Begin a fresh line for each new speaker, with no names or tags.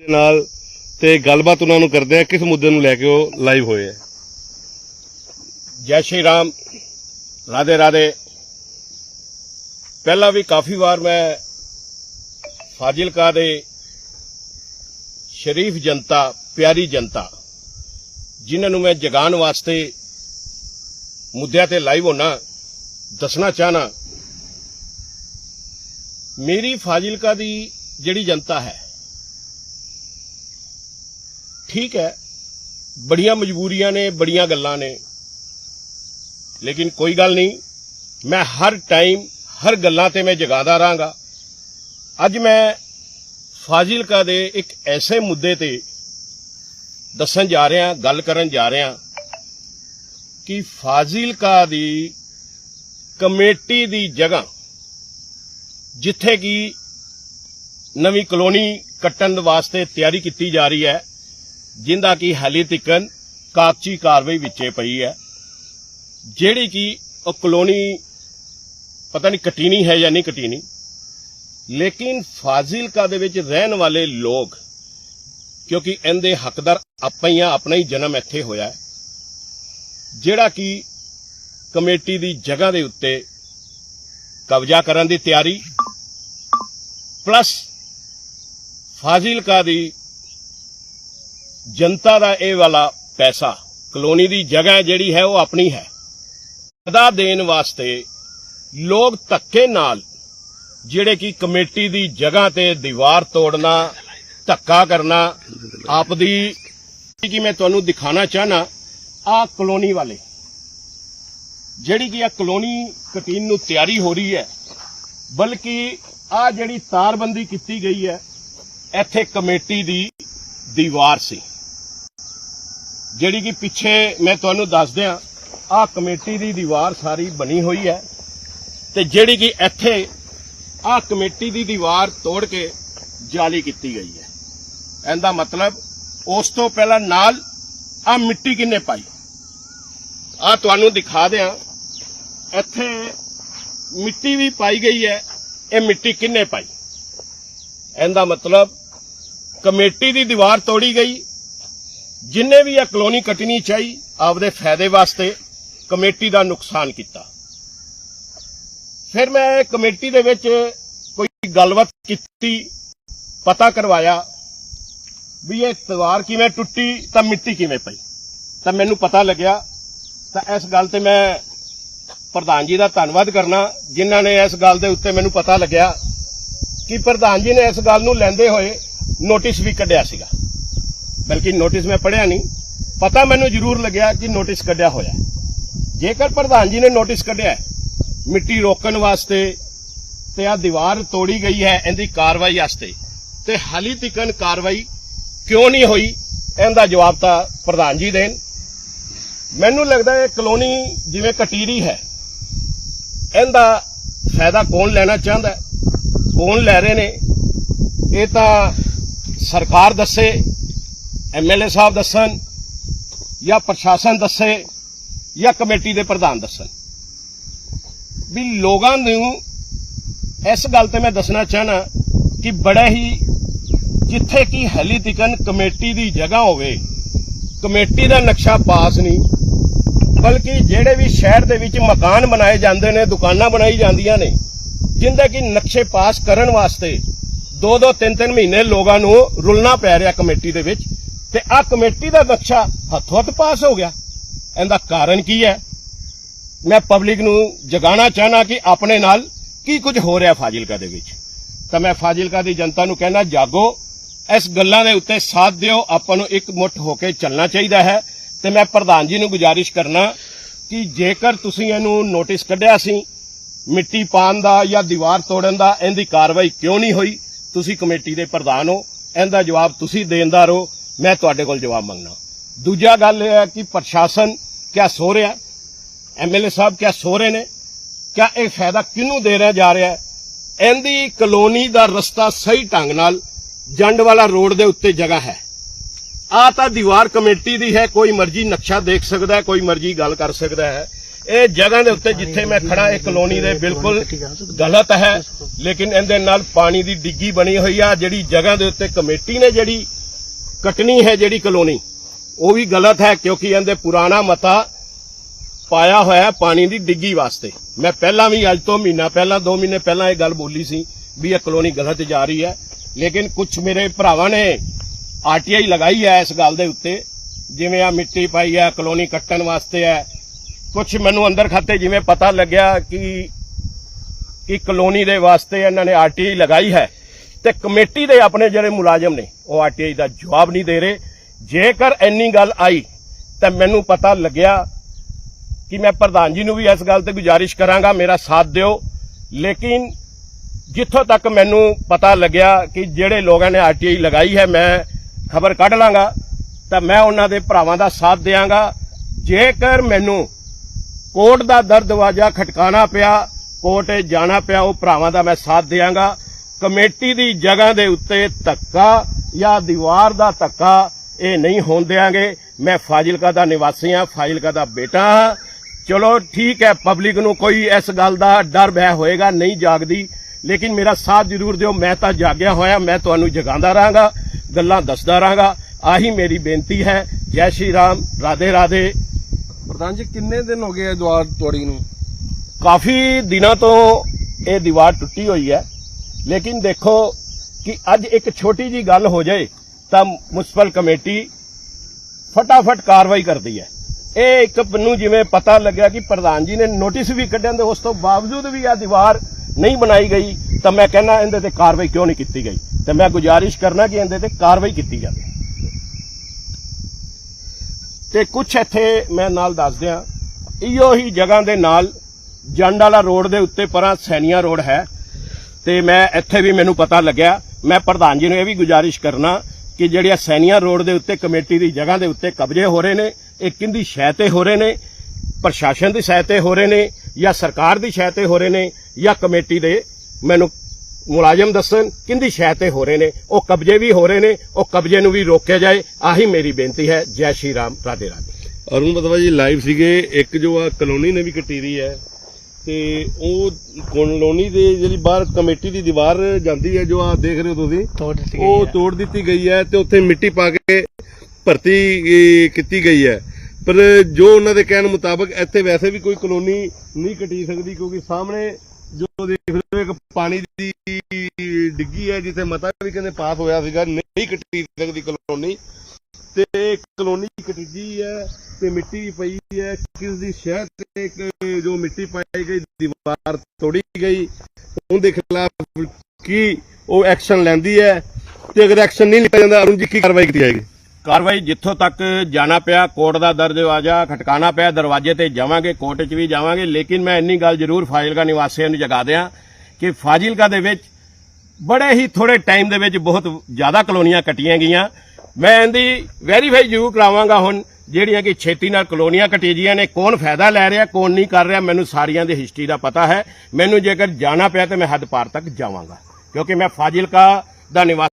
ਦੇ ਨਾਲ ਤੇ ਗੱਲਬਾਤ ਉਹਨਾਂ ਨੂੰ ਕਰਦੇ ਆ, ਕਿਸ ਮੁੱਦੇ ਨੂੰ ਲੈ ਕੇ ਉਹ ਲਾਈਵ ਹੋਏ ਆ।
ਜੈ ਸ਼੍ਰੀ ਰਾਮ, ਰਾਧੇ ਰਾਧੇ। ਪਹਿਲਾਂ ਵੀ ਕਾਫੀ ਵਾਰ ਮੈਂ ਫਾਜ਼ਿਲਕਾ ਦੇ ਸ਼ਰੀਫ ਜਨਤਾ, ਪਿਆਰੀ ਜਨਤਾ, ਜਿਨ੍ਹਾਂ ਨੂੰ ਮੈਂ ਜਗਾਉਣ ਵਾਸਤੇ ਮੁੱਦਿਆਂ ਤੇ ਲਾਈਵ ਹੋਣਾ, ਦੱਸਣਾ ਚਾਹਨਾ, ਮੇਰੀ ਫਾਜ਼ਿਲਕਾ ਦੀ ਜਿਹੜੀ ਜਨਤਾ ਹੈ ਠੀਕ ਹੈ, ਬੜੀਆਂ ਮਜਬੂਰੀਆਂ ਨੇ, ਬੜੀਆਂ ਗੱਲਾਂ ਨੇ। ਲੇਕਿਨ ਕੋਈ ਗੱਲ ਨਹੀਂ, ਮੈਂ ਹਰ ਟਾਈਮ, ਹਰ ਗੱਲਾਂ ਤੇ ਮੈਂ ਜਗਾਦਾ ਰਹਾਂਗਾ। ਅੱਜ ਮੈਂ ਫਾਜ਼ਿਲਕਾ ਦੇ ਇੱਕ ਐਸੇ ਮੁੱਦੇ ਤੇ ਦੱਸਣ ਜਾ ਰਿਹਾ, ਗੱਲ ਕਰਨ ਜਾ ਰਿਹਾ ਕਿ ਫਾਜ਼ਿਲਕਾ ਦੀ ਕਮੇਟੀ ਦੀ ਜਗ੍ਹਾ, ਜਿੱਥੇ ਕਿ ਨਵੀਂ ਕਲੋਨੀ ਕੱਟਣ ਵਾਸਤੇ ਤਿਆਰੀ ਕੀਤੀ ਜਾ ਰਹੀ ਹੈ ਜਿੰਦਾ ਕਿ ਹਾਲੇ ਤੱਕਨ ਕਾਗਜ਼ੀ ਕਾਰਵਾਈ ਵਿੱਚੇ ਪਈ ਹੈ। ਜਿਹੜੀ ਕਿ ਉਹ ਕਲੋਨੀ ਪਤਾ ਨਹੀਂ ਕਟੀਨੀ ਹੈ ਜਾਂ ਨਹੀਂ ਕਟੀਨੀ, ਲੇਕਿਨ ਫਾਜ਼ਿਲਕਾ ਦੇ ਵਿੱਚ ਰਹਿਣ ਵਾਲੇ ਲੋਕ, ਕਿਉਂਕਿ ਇਹਦੇ ਹੱਕਦਾਰ ਆਪਾਂ ਹੀ ਆ, ਆਪਣਾ ਹੀ ਜਨਮ ਇੱਥੇ ਹੋਇਆ ਜਿਹੜਾ ਕਿ ਕਮੇਟੀ ਦੀ ਜਗ੍ਹਾ ਦੇ ਉੱਤੇ ਕਬਜ਼ਾ ਕਰਨ ਦੀ ਤਿਆਰੀ, ਪਲੱਸ ਫਾਜ਼ਿਲਕਾ ਦੀ ਜਨਤਾ ਦਾ ਇਹ ਵਾਲਾ ਪੈਸਾ, ਕਲੋਨੀ ਦੀ ਜਗ੍ਹਾ ਜਿਹੜੀ ਹੈ ਉਹ ਆਪਣੀ ਹੈ। ਅਦਾ ਦੇਣ ਵਾਸਤੇ ਲੋਕ ਧੱਕੇ ਨਾਲ ਜਿਹੜੇ ਕਿ ਕਮੇਟੀ ਦੀ ਜਗ੍ਹਾ ਤੇ ਦੀਵਾਰ ਤੋੜਨਾ, ਧੱਕਾ ਕਰਨਾ ਆਪਦੀ ਕਿ ਮੈਂ ਤੁਹਾਨੂੰ ਦਿਖਾਣਾ ਚਾਹਨਾ ਆ ਕਲੋਨੀ ਵਾਲੇ। ਜਿਹੜੀ ਕਿ ਆ ਕਲੋਨੀ ਕਟੀਨ ਨੂੰ ਤਿਆਰੀ ਹੋ ਰਹੀ ਹੈ, ਬਲਕਿ ਆ ਜਿਹੜੀ ਤਾਰਬੰਦੀ ਕੀਤੀ ਗਈ ਹੈ, ਇੱਥੇ ਕਮੇਟੀ ਦੀ ਦੀਵਾਰ ਸੀ। ਜਿਹੜੀ ਕਿ ਪਿੱਛੇ ਮੈਂ ਤੁਹਾਨੂੰ ਦੱਸ ਦਿਆਂ ਆ ਕਮੇਟੀ ਦੀ ਦੀਵਾਰ ਸਾਰੀ ਬਣੀ ਹੋਈ ਹੈ ਤੇ ਜਿਹੜੀ ਕਿ ਇੱਥੇ ਆ ਕਮੇਟੀ ਦੀ ਦੀਵਾਰ ਤੋੜ ਕੇ ਜਾਲੀ ਕੀਤੀ ਗਈ ਹੈ। ਇਹਦਾ ਮਤਲਬ ਉਸ ਤੋਂ ਪਹਿਲਾਂ ਨਾਲ ਆ ਮਿੱਟੀ ਕਿੰਨੇ ਪਾਈ? ਆ ਤੁਹਾਨੂੰ ਦਿਖਾ ਦਿਆਂ, ਇੱਥੇ ਮਿੱਟੀ ਵੀ ਪਾਈ ਗਈ ਹੈ, ਇਹ ਮਿੱਟੀ ਕਿੰਨੇ ਪਾਈ? ਇਹਦਾ ਮਤਲਬ ਕਮੇਟੀ ਦੀ ਦੀਵਾਰ ਤੋੜੀ ਗਈ ਜਿੰਨੇ ਵੀ ਇਹ ਕਲੋਨੀ ਕੱਟਣੀ ਚਾਹੀ, ਆਪਦੇ ਫਾਇਦੇ ਵਾਸਤੇ ਕਮੇਟੀ ਦਾ ਨੁਕਸਾਨ ਕੀਤਾ। ਫਿਰ ਮੈਂ ਕਮੇਟੀ ਦੇ ਵਿੱਚ ਕੋਈ ਗੱਲਬਾਤ ਕੀਤੀ, ਪਤਾ ਕਰਵਾਇਆ ਵੀ ਇਹ ਦੀਵਾਰ ਕਿਵੇਂ ਟੁੱਟੀ, ਤਾਂ ਮਿੱਟੀ ਕਿਵੇਂ ਪਈ। ਤਾਂ ਮੈਨੂੰ ਪਤਾ ਲੱਗਿਆ, ਤਾਂ ਇਸ ਗੱਲ ਤੇ ਮੈਂ ਪ੍ਰਧਾਨ ਜੀ ਦਾ ਧੰਨਵਾਦ ਕਰਨਾ, ਜਿਨ੍ਹਾਂ ਨੇ ਇਸ ਗੱਲ ਦੇ ਉੱਤੇ ਮੈਨੂੰ ਪਤਾ ਲੱਗਿਆ ਕਿ ਪ੍ਰਧਾਨ ਜੀ ਨੇ ਇਸ ਗੱਲ ਨੂੰ ਲੈਂਦੇ ਹੋਏ ਨੋਟਿਸ ਵੀ ਕੱਢਿਆ ਸੀਗਾ। ਬਲਕਿ ਨੋਟਿਸ ਮੈਂ ਪੜਿਆ ਨਹੀਂ। ਪਤਾ ਮੈਨੂੰ ਜ਼ਰੂਰ ਲੱਗਿਆ ਕਿ ਨੋਟਿਸ ਕੱਢਿਆ ਹੋਇਆ ਜੇਕਰ ਪ੍ਰਧਾਨ ਜੀ ਨੇ ਨੋਟਿਸ ਕੱਢਿਆ ਮਿੱਟੀ ਰੋਕਣ ਵਾਸਤੇ ਤੇ ਆ ਦੀਵਾਰ ਤੋੜੀ ਗਈ ਹੈ, ਇਹਦੀ ਕਾਰਵਾਈ ਵਾਸਤੇ, ਤੇ ਹਾਲੀ ਤੱਕਨ ਕਾਰਵਾਈ ਕਿਉਂ ਨਹੀਂ ਹੋਈ, ਇਹਦਾ ਜਵਾਬ ਤਾਂ ਪ੍ਰਧਾਨ ਜੀ ਦੇਣ। ਮੈਨੂੰ ਲੱਗਦਾ ਹੈ ਕਲੋਨੀ ਜਿਵੇਂ ਕਟੀਰੀ ਹੈ, ਇਹਦਾ ਫਾਇਦਾ ਕੌਣ ਲੈਣਾ ਚਾਹੁੰਦਾ ਕੌਣ ਲੈ ਰਹੇ ਨੇ, ਇਹ ਤਾਂ ਸਰਕਾਰ ਦੱਸੇ ਐਮਐਲਏ ਸਾਹਿਬ ਦੱਸਣ ਜਾਂ ਪ੍ਰਸ਼ਾਸਨ ਦੱਸੇ ਜਾਂ ਕਮੇਟੀ ਦੇ ਪ੍ਰਧਾਨ ਦੱਸਣ। ਵੀ ਲੋਕਾਂ ਨੂੰ ਇਸ ਗੱਲ ਤੇ ਮੈਂ ਦੱਸਣਾ ਚਾਹਨਾ ਕਿ ਬੜਾ ਹੀ ਜਿੱਥੇ ਕਿ ਹਲੀ ਤਿਕਨ ਕਮੇਟੀ ਦੀ ਜਗ੍ਹਾ ਹੋਵੇ, ਕਮੇਟੀ ਦਾ ਨਕਸ਼ਾ ਪਾਸ ਨਹੀਂ, ਬਲਕਿ ਜਿਹੜੇ ਵੀ ਸ਼ਹਿਰ ਦੇ ਵਿੱਚ ਮਕਾਨ ਬਣਾਏ ਜਾਂਦੇ ਨੇ, ਦੁਕਾਨਾਂ ਬਣਾਈ ਜਾਂਦੀਆਂ ਨੇ, ਜਿੰਦੇ ਕਿ ਨਕਸ਼ੇ ਪਾਸ ਕਰਨ ਵਾਸਤੇ ਦੋ ਦੋ ਤਿੰਨ ਤਿੰਨ ਮਹੀਨੇ ਲੋਕਾਂ ਨੂੰ ਰੁਲਣਾ ਪੈ ਰਿਹਾ ਕਮੇਟੀ ਦੇ ਵਿੱਚ। ਤੇ ਆ ਕਮੇਟੀ ਦਾ ਨਕਸ਼ਾ ਹੱਥੋਂ ਹੱਥ ਪਾਸ ਹੋ ਗਿਆ। ਇਹਦਾ ਕਾਰਨ ਕੀ ਹੈ? ਮੈਂ ਪਬਲਿਕ ਨੂੰ ਜਗਾਉਣਾ ਚਾਹਨਾ ਕਿ ਆਪਣੇ ਨਾਲ ਕੀ ਕੁਝ ਹੋ ਰਿਹਾ ਫਾਜ਼ਿਲਕਾ ਦੇ ਵਿੱਚ। ਤਾਂ ਮੈਂ ਫਾਜ਼ਿਲਕਾ ਦੀ ਜਨਤਾ ਨੂੰ ਕਹਿਣਾ ਜਾਗੋ, ਇਸ ਗੱਲਾਂ ਦੇ ਉੱਤੇ ਸਾਥ ਦਿਓ। ਆਪਾਂ ਨੂੰ ਇੱਕ ਮੁੱਠ ਹੋ ਕੇ ਚੱਲਣਾ ਚਾਹੀਦਾ ਹੈ। ਤੇ ਮੈਂ ਪ੍ਰਧਾਨ ਜੀ ਨੂੰ ਗੁਜ਼ਾਰਿਸ਼ ਕਰਨਾ ਕਿ ਜੇਕਰ ਤੁਸੀਂ ਇਹਨੂੰ ਨੋਟਿਸ ਕੱਢਿਆ ਸੀ, ਮਿੱਟੀ ਪਾਣ ਦਾ ਜਾਂ ਦੀਵਾਰ ਤੋੜਨ ਦਾ, ਇਹਦੀ ਕਾਰਵਾਈ ਕਿਉਂ ਨਹੀਂ ਹੋਈ? ਤੁਸੀਂ ਕਮੇਟੀ ਦੇ ਪ੍ਰਧਾਨ ਹੋ। ਇਹਦਾ ਜਵਾਬ ਤੁਸੀਂ ਦੇਣਦਾ ਰਹੋ। ਮੈਂ ਤੁਹਾਡੇ ਕੋਲ ਜਵਾਬ ਮੰਗਣਾ ਦੂਜਾ ਗੱਲ ਇਹ ਹੈ ਕਿ ਪ੍ਰਸ਼ਾਸਨ ਕਿਆ ਸੋ ਰਿਹਾ ਐਮਐਲਏ ਸਾਹਿਬ ਕਿਆ ਸੋ ਰਹੇ ਨੇ? ਕਿਆ ਇਹ ਫਾਇਦਾ ਕਿਹਨੂੰ ਦੇ ਰਿਹਾ ਜਾ ਰਿਹਾ ਹੈ? ਇਹਦੀ ਕਲੋਨੀ ਦਾ ਰਸਤਾ ਸਹੀ ਢੰਗ ਨਾਲ ਜੰਡ ਵਾਲਾ ਰੋਡ ਦੇ ਉੱਤੇ ਜਗ੍ਹਾ ਹੈ। ਆ ਤਾਂ ਦੀਵਾਰ ਕਮੇਟੀ ਦੀ ਹੈ, ਕੋਈ ਮਰਜ਼ੀ ਨਕਸ਼ਾ ਦੇਖ ਸਕਦਾ ਹੈ, ਕੋਈ ਮਰਜ਼ੀ ਗੱਲ ਕਰ ਸਕਦਾ ਹੈ। ਇਹ ਜਗ੍ਹਾ ਦੇ ਉੱਤੇ ਜਿੱਥੇ ਮੈਂ ਖੜਾ ਇਹ ਕਲੋਨੀ ਦੇ ਬਿਲਕੁਲ ਗਲਤ ਹੈ, ਲੇਕਿਨ ਇਹਦੇ ਨਾਲ ਪਾਣੀ ਦੀ ਡਿੱਗੀ ਬਣੀ ਹੋਈ ਆ, ਜਿਹੜੀ ਜਗ੍ਹਾ ਦੇ ਉੱਤੇ ਕਮੇਟੀ ਨੇ ਜਿਹੜੀ ਕੱਟਣੀ ਹੈ ਜਿਹੜੀ ਕਲੋਨੀ। ਉਹ ਵੀ ਗਲਤ ਹੈ ਕਿਉਂਕਿ ਇਹਦੇ ਪੁਰਾਣਾ ਮਤਾ ਪਾਇਆ ਹੋਇਆ ਪਾਣੀ ਦੀ ਡਿੱਗੀ ਵਾਸਤੇ। ਮੈਂ ਪਹਿਲਾਂ ਵੀ ਅੱਜ ਤੋਂ ਮਹੀਨਾ ਪਹਿਲਾਂ 2 ਮਹੀਨੇ ਪਹਿਲਾਂ ਇਹ ਗੱਲ ਬੋਲੀ ਸੀ ਵੀ ਇਹ ਕਲੋਨੀ ਗਲਤ ਜਾ ਰਹੀ ਹੈ। ਲੇਕਿਨ ਕੁਝ ਮੇਰੇ ਭਰਾਵਾਂ ਨੇ ਆਰਟੀਆਈ ਲਗਾਈ ਹੈ ਇਸ ਗੱਲ ਦੇ ਉੱਤੇ। ਜਿਵੇਂ ਆ ਮਿੱਟੀ ਪਾਈ ਹੈ, ਕਲੋਨੀ ਕੱਟਣ ਵਾਸਤੇ ਹੈ। ਕੁਝ ਮੈਨੂੰ ਅੰਦਰ ਖਾਤੇ ਜਿਵੇਂ ਪਤਾ ਲੱਗਿਆ ਕਿ ਕਿ ਕਲੋਨੀ ਦੇ ਵਾਸਤੇ ਇਹਨਾਂ ਨੇ ਆਰਟੀਆਈ ਲਗਾਈ ਹੈ। ਤੇ ਕਮੇਟੀ ਦੇ ਆਪਣੇ ਜਿਹੜੇ ਮੁਲਾਜ਼ਮ ਨੇ, ਉਹ ਆਰਟੀਆਈ ਦਾ ਜਵਾਬ ਨਹੀਂ ਦੇ ਰਹੇ। ਜੇਕਰ ਇੰਨੀ ਗੱਲ ਆਈ, ਤਾਂ ਮੈਨੂੰ ਪਤਾ ਲੱਗਿਆ ਕਿ ਮੈਂ ਪ੍ਰਧਾਨ ਜੀ ਨੂੰ ਵੀ ਇਸ ਗੱਲ ਤੇ ਗੁਜ਼ਾਰਿਸ਼ ਕਰਾਂਗਾ, ਮੇਰਾ ਸਾਥ ਦਿਓ। ਲੇਕਿਨ ਜਿੱਥੋਂ ਤੱਕ ਮੈਨੂੰ ਪਤਾ ਲੱਗਿਆ ਕਿ ਜਿਹੜੇ ਲੋਕਾਂ ਨੇ ਆਰਟੀਆਈ ਲਗਾਈ ਹੈ, ਮੈਂ ਖਬਰ ਕੱਢ ਲਾਂਗਾ, ਤਾਂ ਮੈਂ ਉਹਨਾਂ ਦੇ ਭਰਾਵਾਂ ਦਾ ਸਾਥ ਦਿਆਂਗਾ। ਜੇਕਰ ਮੈਨੂੰ ਕੋਰਟ ਦਾ ਦਰਦਵਾਜ਼ਾ ਦਰਵਾਜ਼ਾ ਖਟਕਾਣਾ ਪਿਆ, ਕੋਰਟ ਜਾਣਾ ਪਿਆ, ਉਹ ਭਰਾਵਾਂ ਦਾ ਮੈਂ ਸਾਥ ਦਿਆਂਗਾ। ਕਮੇਟੀ ਦੀ ਜਗ੍ਹਾ ਦੇ ਉੱਤੇ ਧੱਕਾ ਜਾਂ ਦੀਵਾਰ ਦਾ ਧੱਕਾ ਇਹ ਨਹੀਂ ਹੋਣ ਦਿਆਂਗੇ। ਮੈਂ ਫਾਜ਼ਿਲਕਾ ਦਾ ਨਿਵਾਸੀ ਹਾਂ ਫਾਜ਼ਿਲਕਾ ਦਾ ਬੇਟਾ ਹਾਂ। ਚਲੋ ਠੀਕ ਹੈ ਪਬਲਿਕ ਨੂੰ ਕੋਈ ਇਸ ਗੱਲ ਦਾ ਡਰ ਭੈ ਹੋਏਗਾ ਨਹੀਂ ਜਾਗਦੀ। ਲੇਕਿਨ ਮੇਰਾ ਸਾਥ ਜ਼ਰੂਰ ਦਿਓ ਮੈਂ ਤਾਂ ਜਾਗਿਆ ਹੋਇਆ ਮੈਂ ਤੁਹਾਨੂੰ ਜਗਾਉਂਦਾ ਰਹਾਂਗਾ ਗੱਲਾਂ ਦੱਸਦਾ ਰਹਾਂਗਾ। ਆਹੀ ਮੇਰੀ ਬੇਨਤੀ ਹੈ। ਜੈ ਸ਼੍ਰੀ ਰਾਮ ਰਾਧੇ ਰਾਧੇ।
ਪ੍ਰਧਾਨ ਜੀ ਕਿੰਨੇ ਦਿਨ ਹੋ ਗਏ ਇਹ ਦੁਆਰ ਤੋੜੀ ਨੂੰ?
ਕਾਫੀ ਦਿਨਾਂ ਤੋਂ ਇਹ ਦੀਵਾਰ ਟੁੱਟੀ ਹੋਈ ਹੈ। ਲੇਕਿਨ ਦੇਖੋ ਕਿ ਅੱਜ ਇੱਕ ਛੋਟੀ ਜੀ ਗੱਲ ਹੋ ਜਾਏ ਤਾਂ ਮੁਨਸਪਲ ਕਮੇਟੀ ਫਟਾਫਟ ਕਾਰਵਾਈ ਕਰਦੀ ਹੈ। ਇਹ ਇੱਕ ਮੈਨੂੰ ਜਿਵੇਂ ਪਤਾ ਲੱਗਿਆ ਕਿ ਪ੍ਰਧਾਨ ਜੀ ਨੇ ਨੋਟਿਸ ਵੀ ਕੱਢਣ ਦੇ ਉਸ ਤੋਂ ਬਾਵਜੂਦ ਵੀ ਇਹ ਦੀਵਾਰ ਨਹੀਂ ਬਣਾਈ ਗਈ ਤਾਂ ਮੈਂ ਕਹਿੰਦਾ ਇਹਦੇ ਤੇ ਕਾਰਵਾਈ ਕਿਉਂ ਨਹੀਂ ਕੀਤੀ ਗਈ? ਤੇ ਮੈਂ ਗੁਜ਼ਾਰਿਸ਼ ਕਰਨਾ ਕਿ ਇਹਦੇ ਤੇ ਕਾਰਵਾਈ ਕੀਤੀ ਜਾਵੇ। ਤੇ ਕੁਝ ਇੱਥੇ ਮੈਂ ਨਾਲ ਦੱਸ ਦਿਆਂ, ਇਹੋ ਹੀ ਜਗ੍ਹਾ ਦੇ ਨਾਲ ਜੰਡ ਵਾਲਾ ਰੋਡ ਦੇ ਉੱਤੇ ਪਰਾਂ ਸੈਨੀਆ ਰੋਡ ਹੈ। ਤੇ ਮੈਂ ਇੱਥੇ ਵੀ ਮੈਨੂੰ ਪਤਾ ਲੱਗਿਆ, ਮੈਂ ਪ੍ਰਧਾਨ ਜੀ ਨੂੰ ਇਹ ਵੀ ਗੁਜ਼ਾਰਿਸ਼ ਕਰਨਾ ਕਿ ਜਿਹੜੀਆਂ ਸੈਨੀਆਂ ਰੋਡ ਦੇ ਉੱਤੇ ਕਮੇਟੀ ਦੀ ਜਗ੍ਹਾ ਦੇ ਉੱਤੇ ਕਬਜ਼ੇ ਹੋ ਰਹੇ ਨੇ, ਇਹ ਕਿੰਦੀ ਸ਼ੈ ਤੇ ਹੋ ਰਹੇ ਨੇ? ਪ੍ਰਸ਼ਾਸਨ ਦੀ ਸ਼ੈ ਤੇ ਹੋ ਰਹੇ ਨੇ ਜਾਂ ਸਰਕਾਰ ਦੀ ਸ਼ੈ ਤੇ ਹੋ ਰਹੇ ਨੇ ਜਾਂ ਕਮੇਟੀ ਦੇ ਮੈਨੂੰ ਮੁਲਾਜ਼ਮ ਦੱਸਣ ਕਿੰਦੀ ਸ਼ੈ ਤੇ ਹੋ ਰਹੇ ਨੇ? ਉਹ ਕਬਜ਼ੇ ਵੀ ਹੋ ਰਹੇ ਨੇ, ਉਹ ਕਬਜ਼ੇ ਨੂੰ ਵੀ ਰੋਕਿਆ ਜਾਏ, ਆਹੀ ਮੇਰੀ ਬੇਨਤੀ ਹੈ। ਜੈ ਸ਼੍ਰੀ ਰਾਮ, ਰਾਧੇ ਰਾਧੇ।
ਅਰੁਣ ਬਦਵਾ ਜੀ ਲਾਈਵ ਸੀਗੇ। ਇੱਕ ਜੋ ਆ ਕਲੋਨੀ ਨੇ ਵੀ ਕੱਟੀ ਦੀ ਹੈ। ਤੇ ਉਹ ਕਲੋਨੀ ਦੇ ਜਿਹੜੀ ਬਾਹਰ ਕਮੇਟੀ ਦੀ ਦੀਵਾਰ ਜਾਂਦੀ ਹੈ ਜੋ ਆ ਦੇਖ ਰਹੇ ਹੋ ਤੁਸੀਂ ਉਹ ਤੋੜ ਦਿੱਤੀ ਗਈ ਹੈ ਤੇ ਉੱਥੇ ਮਿੱਟੀ ਪਾ ਕੇ ਭਰਤੀ ਕੀਤੀ ਗਈ ਹੈ। ਪਰ ਜੋ ਉਹਨਾਂ ਦੇ ਕਹਿਣ ਮੁਤਾਬਕ ਇੱਥੇ ਵੈਸੇ ਵੀ ਕੋਈ ਕਲੋਨੀ ਨਹੀਂ ਕਟੀ ਸਕਦੀ ਕਿਉਂਕਿ ਸਾਹਮਣੇ ਜੋ ਦੇਖ ਰਹੇ ਹੋ ਇੱਕ ਪਾਣੀ ਦੀ ਡਿੱਗੀ ਹੈ ਜਿੱਥੇ ਮਤਾ ਵੀ ਕਹਿੰਦੇ ਪਾਸ ਹੋਇਆ ਸੀਗਾ ਨਹੀਂ ਕਟੀ ਸਕਦੀ ਕਲੋਨੀ। ਤੇ ਕਲੋਨੀ ਕਟੀਜੀ ਹੈ ਤੇ ਮਿੱਟੀ ਪਈ ਹੈ। ਕਿਸ ਦੀ ਸ਼ਹਿਰ ਤੇ ਜੋ ਮਿੱਟੀ ਪਾਈ ਗਈ, ਦੀਵਾਰ ਤੋੜੀ ਗਈ। ਉਹਦੇ ਖਿਲਾਫ ਕੀ ਉਹ ਐਕਸ਼ਨ ਲੈਂਦੀ ਹੈ ਤੇ ਅਗਰ ਐਕਸ਼ਨ ਨਹੀਂ ਲਿਆ ਜਾਂਦਾ, ਅਰੁਣ ਜੀ ਕੀ ਕਾਰਵਾਈ ਕੀਤੀ ਜਾਏਗੀ?
ਕਾਰਵਾਈ ਜਿੱਥੋਂ ਤੱਕ ਜਾਣਾ ਪਿਆ, ਕੋਰਟ ਦਾ ਦਰਵਾਜ਼ਾ ਖਟਕਾਣਾ ਪਿਆ, ਦਰਵਾਜ਼ੇ ਤੇ ਜਾਵਾਂਗੇ, ਕੋਰਟ 'ਚ ਵੀ ਜਾਵਾਂਗੇ। ਲੇਕਿਨ ਮੈਂ ਇੰਨੀ ਗੱਲ ਜ਼ਰੂਰ ਫਾਜ਼ਿਲਕਾ ਨਿਵਾਸੀਆਂ ਨੂੰ ਜਗਾ ਦਿਆਂ ਕਿ ਫਾਜ਼ਿਲਕਾ ਦੇ ਵਿੱਚ ਬੜੇ ਹੀ ਥੋੜੇ ਟਾਈਮ ਦੇ ਵਿੱਚ ਬਹੁਤ ਜ਼ਿਆਦਾ ਕਲੋਨੀਆਂ ਕੱਟੀਆਂ ਗਈਆਂ। ਮੈਂ ਇਹਦੀ ਵੈਰੀਫਾਈ ਜ਼ਰੂਰ ਕਰਾਵਾਂਗਾ ਹੁਣ, ਜਿਹੜੀਆਂ ਕਿ ਛੇਤੀ ਨਾਲ ਕਲੋਨੀਆਂ ਕੱਟੀ ਜੀਆਂ ਨੇ, ਕੌਣ ਫਾਇਦਾ ਲੈ ਰਿਹਾ, ਕੌਣ ਨਹੀਂ ਕਰ ਰਿਹਾ, ਮੈਨੂੰ ਸਾਰੀਆਂ ਦੀ ਹਿਸਟਰੀ ਦਾ ਪਤਾ ਹੈ। ਮੈਨੂੰ ਜੇਕਰ ਜਾਣਾ ਪਿਆ ਤੇ ਮੈਂ ਹੱਦ ਪਾਰ ਤੱਕ ਜਾਵਾਂਗਾ, ਕਿਉਂਕਿ ਮੈਂ ਫਾਜ਼ਿਲਕਾ ਦਾ ਨਿਵਾਸੀ